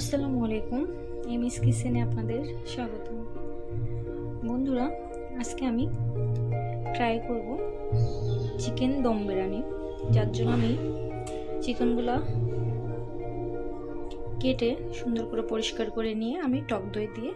আসসালামু আলাইকুম, এমএস কিচেনে আপনাদের স্বাগত বন্ধুরা, আজকে আমি ট্রাই করব চিকেন দম বিরিয়ানি, যার জন্য আমি চিকেনগুলো কেটে সুন্দর করে পরিষ্কার করে নিয়ে আমি টক দই দিয়ে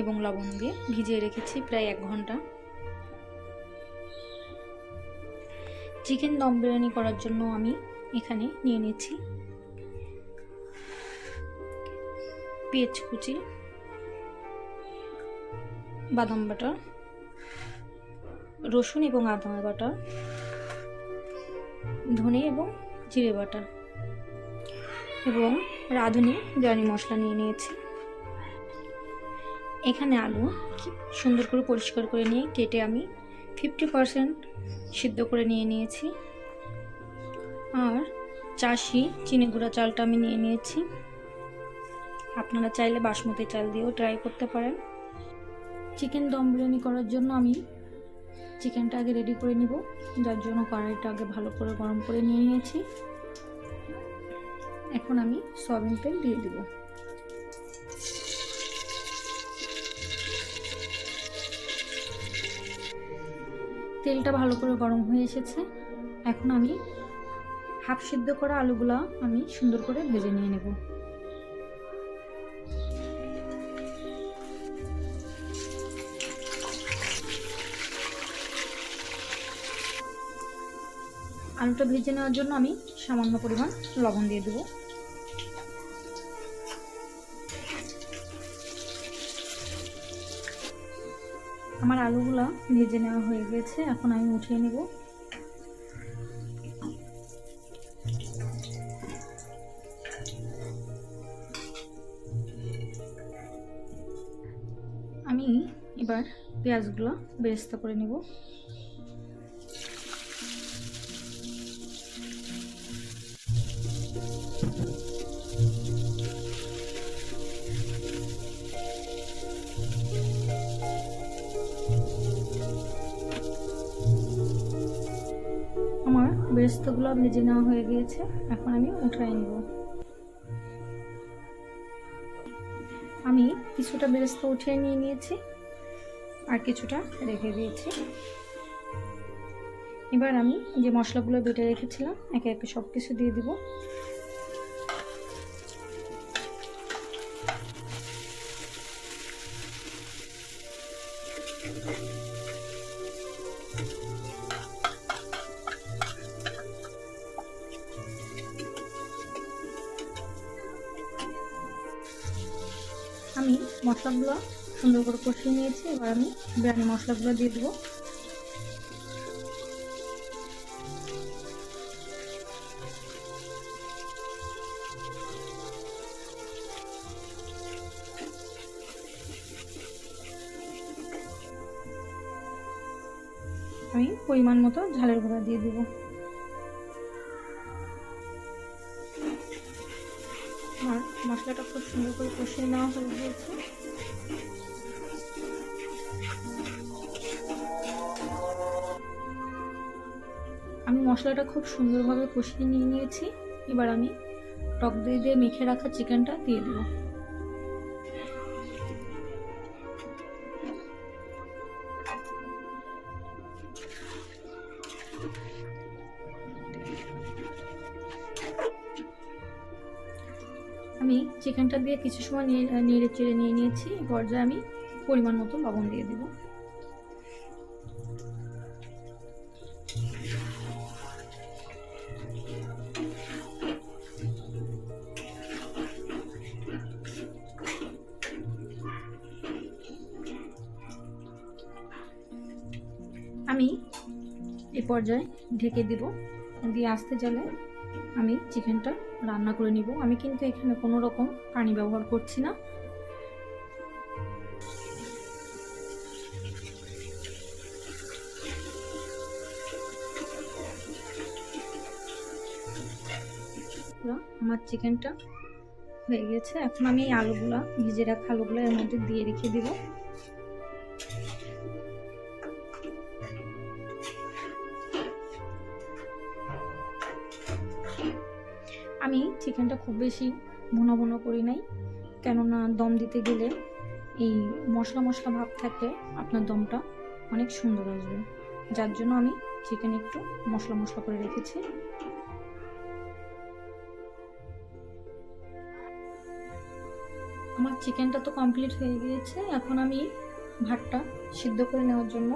এবং লবণ দিয়ে ভিজিয়ে রেখেছি প্রায় এক ঘণ্টা। চিকেন দম বিরিয়ানি করার জন্য আমি এখানে নিয়ে নিচ্ছি পেঁয়াজ কুচি, বাদাম বাটা, রসুন এবং আদা বাটা, ধনে এবং জিরে বাটা এবং রাঁধুনি বিরিয়ানি মশলা নিয়ে নিয়েছি। এখানে আলু সুন্দর করে পরিষ্কার করে নিয়ে কেটে আমি ফিফটি পারসেন্ট সিদ্ধ করে নিয়ে নিয়েছি। আর চাষি, চিনি গুঁড়া চালটা আমি নিয়ে নিয়েছি। আপনারা চাইলে বাসমতি চাল দিয়েও ট্রাই করতে পারেন। চিকেন দম বিরিয়ানি করার জন্য আমি চিকেনটা আগে রেডি করে নিব। যার জন্য কড়াইটা আগে ভালো করে গরম করে নিয়ে নিয়েছি। এখন আমি সয়াবিন তেল দিয়ে দিব। তেলটা ভালো করে গরম হয়ে এসেছে। এখন আমি হাফ সিদ্ধ করা আলুগুলা আমি সুন্দর করে ভেজে নিয়ে নেব। আলুটা ভেজে নেওয়ার জন্য আমি সামান্য পরিমাণ লবণ দিয়ে দেবো। আমার আলুগুলো ভেজে নেওয়া হয়ে গেছে, এখন আমি উঠিয়ে নেব। আমি এবার পেঁয়াজগুলো বেরেস্তা করে নেব। আমার ভেজে নেওয়া হয়ে গিয়েছে। এখন আমি উঠাই নেব। আমি কিছুটা বেরেস্তা উঠিয়ে নিয়ে নিয়েছি আর কিছুটা রেখে দিয়েছি। এবার আমি যে মশলাগুলো বেটে রেখেছিলাম, একে একে সব কিছু দিয়ে দিব। আমি মশলাগুলো সুন্দর করে কষিয়ে নিয়েছি। এবার আমি বিরিয়ানি মশলাগুলো দিয়ে দেবো। আমি পরিমাণ মতো ঝালের গুঁড়া দিয়ে দেবো। মশলাটা খুব সুন্দর করে কষিয়ে নেওয়া হয়ে গিয়েছে। আমি মশলাটা খুব সুন্দরভাবে কষিয়ে নিয়ে নিয়েছি। এবার আমি টক দই দিয়ে মেখে রাখা চিকেনটা দিয়ে দেবো। আমি চিকেনটা দিয়ে কিছু সময় নিয়ে নেড়ে চেড়ে নিয়ে নিয়েছি, এই পর্যায়ে আমি পরিমাণ মতো লবণ দিয়ে দেব। আমি এই পর্যায়ে ঢেকে দিব, দিয়ে আসতে জলে আমি চিকেনটা রান্না করে নিব। আমি কিন্তু এখানে কোনো রকম পানি ব্যবহার করছি না। আমার চিকেনটা হয়ে গেছে। এখন আমি এই আলুগুলা, ভিজে রাখা আলুগুলো এর মধ্যে দিয়ে রেখে দিব। আমি চিকেনটা খুব বেশি ভুনো ভুনো করি নাই। কেননা দম দিতে গেলে এই মশলা মশলা ভাব থাকলে আপনার দমটা অনেক সুন্দর আসবে। যার জন্য আমি চিকেন একটু মশলা মশলা করে রেখেছি। আমার চিকেনটা তো কমপ্লিট হয়ে গিয়েছে। এখন আমি ভাতটা সিদ্ধ করে নেওয়ার জন্য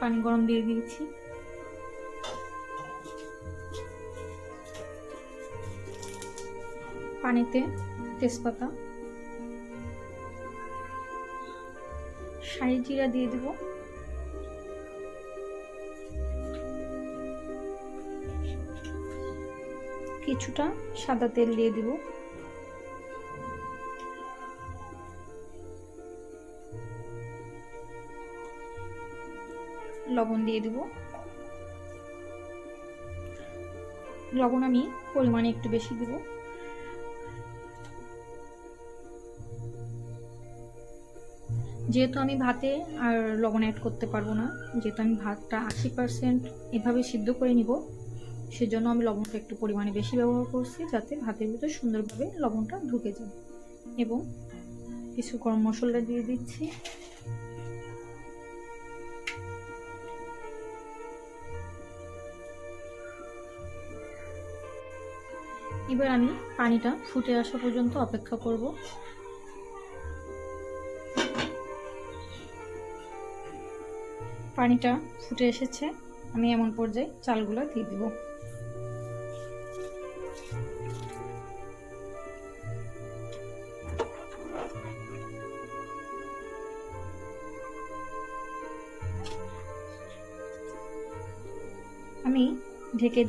পানি গরম দিয়ে দিয়েছি। পানিতে তেজপাতা, শাহি জিরা দিয়ে দেব। কিছুটা সাদা তেল দিয়ে দিব। লবণ দিয়ে দেব। লবণ আমি পরিমাণে একটু বেশি দেব। যেহেতু আমি ভাতে আর লবণ অ্যাড করতে পারব না, যেহেতু আমি ভাতটা আশি পার্সেন্ট এভাবে সিদ্ধ করে নিব, সেজন্য আমি লবণটা একটু পরিমাণে বেশি ব্যবহার করছি যাতে ভাতের ভিতরে সুন্দরভাবে লবণটা ঢুকে যায়। এবং কিছু গরম মশলা দিয়ে দিচ্ছি। এবার আমি পানিটা ফুটে আসা পর্যন্ত অপেক্ষা করব। পানিটা ফুটে এসেছে, আমি এমন পর্যায়ে চালগুলো দিয়ে দিব। আমি ঢেকে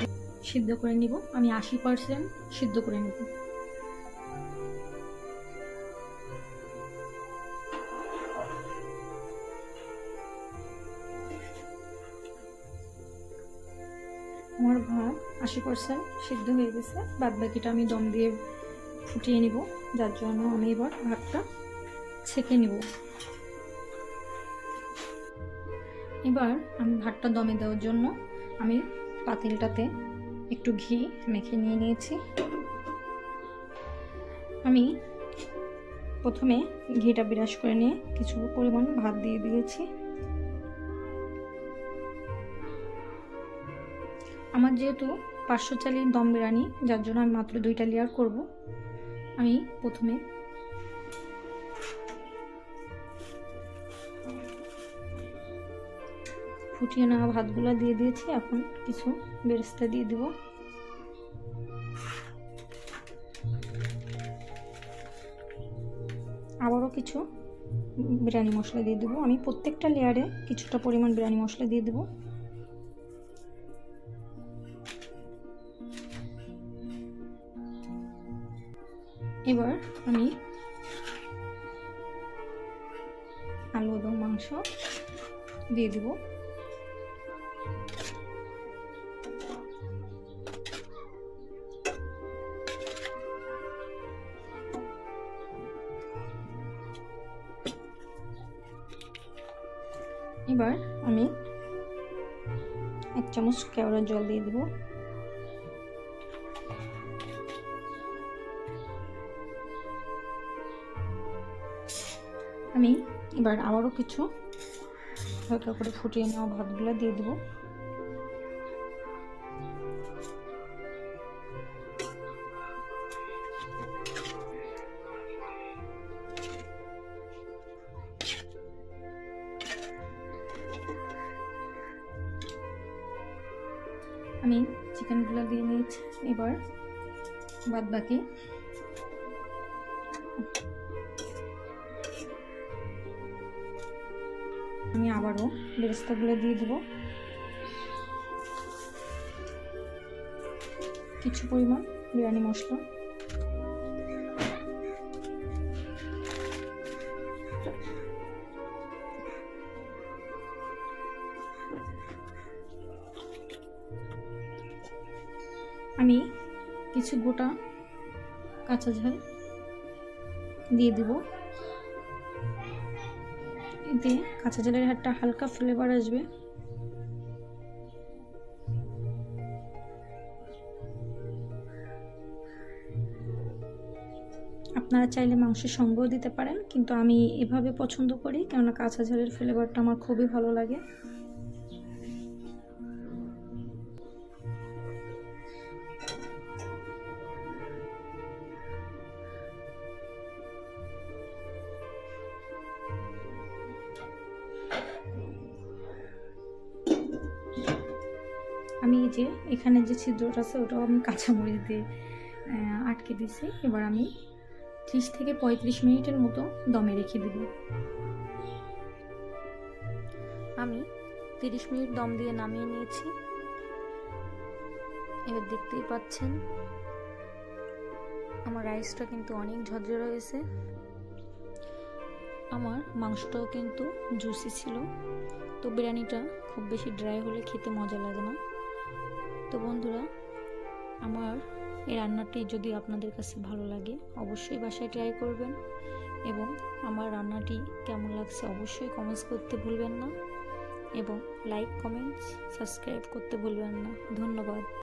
সিদ্ধ করে নিব। আমি আশি পার্সেন্ট সিদ্ধ করে নিব। আমার ভাত আশি পার্সেন্ট সিদ্ধ হয়ে গেছে। বাদ বাকিটা আমি দম দিয়ে ফুটিয়ে নিব। যার জন্য আমি এবার ভাতটা ছেঁকে নিব। এবার আমি ভাতটা দমে দেওয়ার জন্য আমি পাতিলটাতে একটু ঘি মেখে নিয়ে নিয়েছি। আমি প্রথমে ঘিটা বিরাস করে নিয়ে কিছু পরিমাণ ভাত দিয়ে দিয়েছি। আমার যেহেতু পাঁচশো চালের দম বিরিয়ানি, যার জন্য আমি মাত্র দুইটা লেয়ার করব। আমি প্রথমে ফুটিয়ে নেওয়া ভাতগুলো দিয়ে দিয়েছি, এখন কিছু বেরেস্তা দিয়ে দেব। আবারও কিছু বিরিয়ানি মশলা দিয়ে দেবো। আমি প্রত্যেকটা লেয়ারে কিছুটা পরিমাণ বিরিয়ানি মশলা দিয়ে দেবো। এবার আমি আলু এবং মাংস দিয়ে দেবো। এবার আমি এক চামচ কেওড়ার জল দিয়ে দেবো। আমি এবার আবারও কিছু হালকা করে ফুটিয়ে নেওয়া ভাতগুলো দিয়ে দেবো। আমি চিকেনগুলো দিয়ে নিয়েছি এবার বাদ বাকি আবারও বেরেস্তাগুলো দিয়ে দেবো। কিছু পরিমাণ বিরিয়ানি মশলা। আমি কিছু গোটা কাঁচা ঝাল দিয়ে দেব। এতে কাঁচা ঝালের হাটটা হালকা ফ্লেভার আসবে। আপনারা চাইলে মাংসের সঙ্গও দিতে পারেন, কিন্তু আমি এভাবে পছন্দ করি, কেননা কাঁচা ঝালের ফ্লেভারটা আমার খুবই ভালো লাগে। যে এখানে যে ছিদ্রটা আছে, ওটাও আমি কাঁচামরিচ দিয়ে আটকে দিছি এবার আমি ত্রিশ থেকে পঁয়ত্রিশ মিনিটের মতো দমে রেখে দিব। আমি তিরিশ মিনিট দম দিয়ে নামিয়ে নিয়েছি। এবার দেখতেই পাচ্ছেন, আমার রাইসটা কিন্তু অনেক ঝরঝরে হয়েছে। আমার মাংসটাও কিন্তু জুসি ছিল, তো বিরিয়ানিটা খুব বেশি ড্রাই হলে খেতে মজা লাগে না। তো বন্ধুরা, আমার এই রান্নাটি যদি আপনাদের কাছে ভালো লাগে, অবশ্যই বাসায় ট্রাই করবেন এবং আমার রান্নাটি কেমন লাগছে অবশ্যই কমেন্টস করতে ভুলবেন না এবং লাইক কমেন্টস সাবস্ক্রাইব করতে ভুলবেন না। ধন্যবাদ।